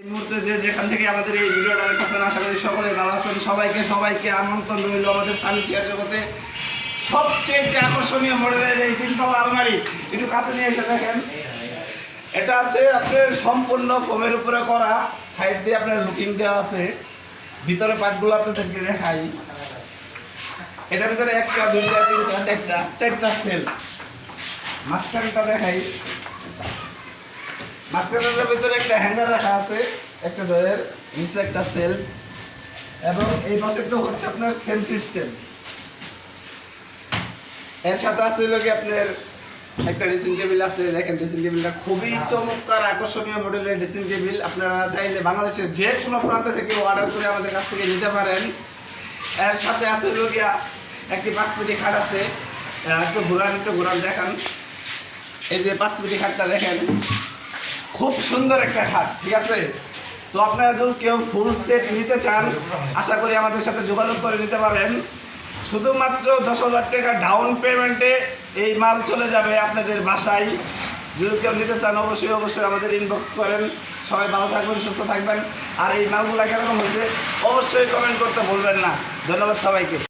এই মুহূর্তে আমাদের এই ভিডিওটা দেখতেছেন, আশা আকর্ষণীয় মডেলের এই এটা আছে আপনার সম্পূর্ণ ফোমের উপরে করা। সাইড দিয়ে আপনার লুকিং দেওয়া আছে। ভিতরে পার্টগুলো আপনাদেরকে দেখাই। এটার ভিতরে একটা, দুইটা, তিনটা, চারটা চারটা সেল মাঝখানটা দেখাই। মাঝখানের ভিতরে একটা হ্যাঙ্গার রাখা আছে, একটা ডয়ের নিচে একটা সেল এবং এই পাশেরটা হচ্ছে আপনার সেল সিস্টেম এর সাথে আছে হলো কি আপনার একটা ড্রেসিং টেবিল আছে, দেখেন ড্রেসিং টেবিলটা খুবই চমৎকার আকর্ষণীয় মডেলের ড্রেসিং টেবিল আপনারা চাইলে বাংলাদেশের যে কোনো প্রান্ত থেকে অর্ডার করে আমাদের কাছ থেকে নিতে পারেন। এর সাথে আছে হলো গিয়া একটি পাঁচ মিটি খাট আছে। একটু ঘোরান একটু ঘোরান দেখান। এই যে পাঁচ মিটি খাটটা দেখেন। খুব সুন্দর একটা খাট ঠিক আছে? তো আপনারা যদি কেউ ফুল সেট নিতে চান, আশা করি আমাদের সাথে যোগাযোগ করে নিতে পারেন। শুধুমাত্র দশ হাজার টাকা ডাউন পেমেন্টে এই মাল চলে যাবে আপনাদের বাসায়। যদি কেউ নিতে চান, অবশ্যই অবশ্যই আমাদের ইনবক্স করেন। সবাই ভালো থাকবেন, সুস্থ থাকবেন। আর এই মালগুলো কেরকম হয়েছে, অবশ্যই কমেন্ট করতে ভুলবেন না। ধন্যবাদ সবাইকে।